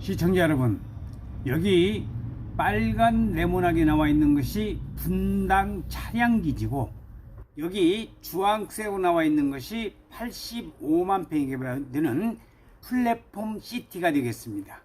시청자 여러분, 여기 빨간 네모나게 나와 있는 것이 분당 차량기지고 여기 주황색으로 나와 있는 것이 85만 평이 되는 플랫폼 시티가 되겠습니다.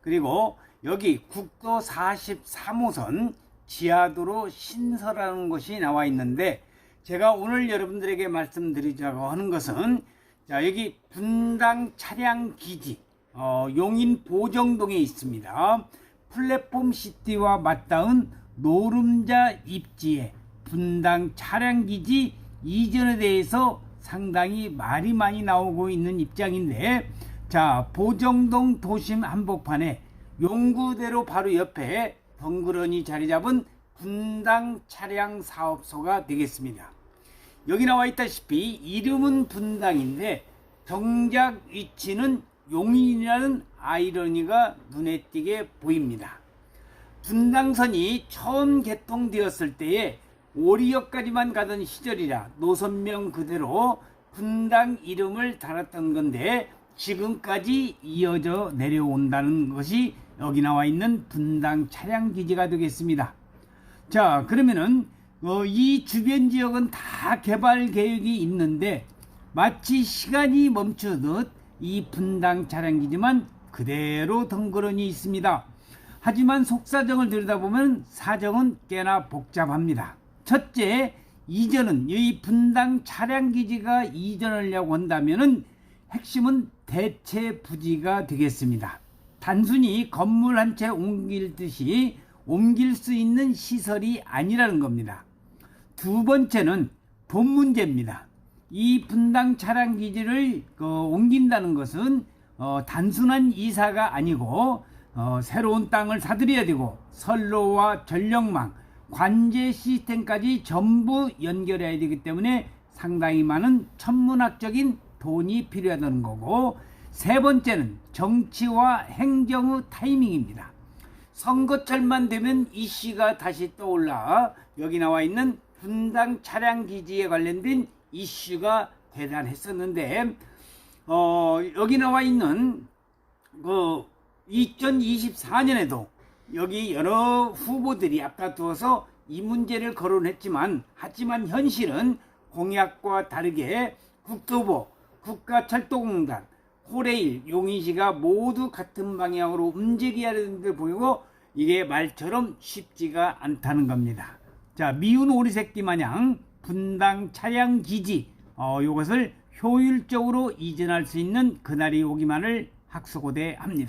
그리고 여기 국도 43호선 지하도로 신설하는 것이 나와 있는데 제가 오늘 여러분들에게 말씀드리자고 하는 것은 자 여기 분당 차량 기지 어, 용인 보정동에 있습니다. 플랫폼 시티와 맞닿은 노름자 입지에 분당 차량 기지 이전에 대해서 상당히 말이 많이 나오고 있는 입장인데 자 보정동 도심 한복판에 용구대로 바로 옆에 덩그러니 자리 잡은 분당 차량 사업소가 되겠습니다. 여기 나와 있다시피 이름은 분당인데 정작 위치는 용인이라는 아이러니가 눈에 띄게 보입니다. 분당선이 처음 개통되었을 때에 오리역까지만 가던 시절이라 노선명 그대로 분당 이름을 달았던 건데 지금까지 이어져 내려온다는 것이 여기 나와 있는 분당 차량 기지가 되겠습니다. 자 그러면은 어, 이 주변 지역은 다 개발 계획이 있는데 마치 시간이 멈추듯 이 분당 차량 기지만 그대로 덩그러니 있습니다. 하지만 속사정을 들여다보면 사정은 꽤나 복잡합니다. 첫째, 이전은 이 분당 차량 기지가 이전하려고 한다면은 핵심은 대체 부지가 되겠습니다. 단순히 건물 한 채 옮길 듯이 옮길 수 있는 시설이 아니라는 겁니다. 두 번째는 돈 문제입니다. 이 분당 차량 기지를 어, 옮긴다는 것은 어, 단순한 이사가 아니고 어, 새로운 땅을 사들여야 되고 선로와 전력망, 관제 시스템까지 전부 연결해야 되기 때문에 상당히 많은 천문학적인 돈이 필요하다는 거고 세 번째는 정치와 행정의 타이밍입니다. 선거철만 되면 이슈가 다시 떠올라 여기 나와 있는 분당 차량 기지에 관련된 이슈가 대단했었는데 어, 여기 나와 있는 그 2024년에도 여기 여러 후보들이 앞다투어서 이 문제를 거론했지만 하지만 현실은 공약과 다르게 국토부, 국가철도공단, 코레일, 용인시가 모두 같은 방향으로 움직여야 되는 데 보이고 이게 말처럼 쉽지가 않다는 겁니다. 자, 미운 오리 새끼 마냥 분당 차량 기지 어, 이것을 효율적으로 이전할 수 있는 그날이 오기만을 학수고대 합니다.